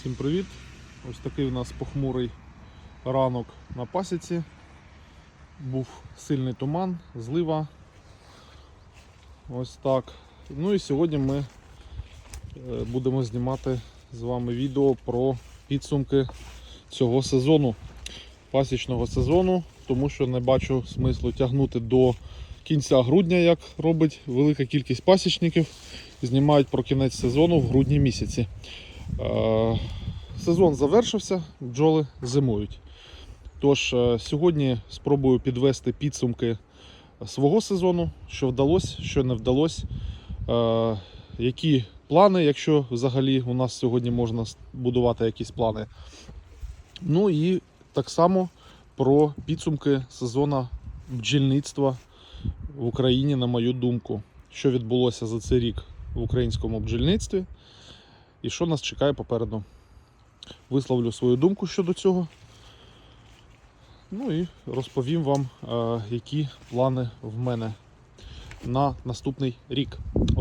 Всім привіт! Ось такий у нас похмурий ранок на пасіці. Був сильний туман, злива. Ось так. Ну і сьогодні ми е, будемо знімати з вами відео про підсумки цього сезону, пасічного сезону, тому що не бачу смислу тягнути до кінця грудня, як робить велика кількість пасічників. Знімають про кінець сезону в грудні місяці. Е, Сезон завершився, бджоли зимують. Тож е, сьогодні спробую підвести підсумки свого сезону, що вдалося, що не вдалося, е, які плани, якщо взагалі у нас сьогодні можна будувати якісь плани. Ну і так само про підсумки сезону бджільництва в Україні, на мою думку, що відбулося за цей рік в українському бджільництві і що нас чекає попереду. Висловлю свою думку щодо цього. Ну і розповім вам, е, які плани в мене на наступний рік.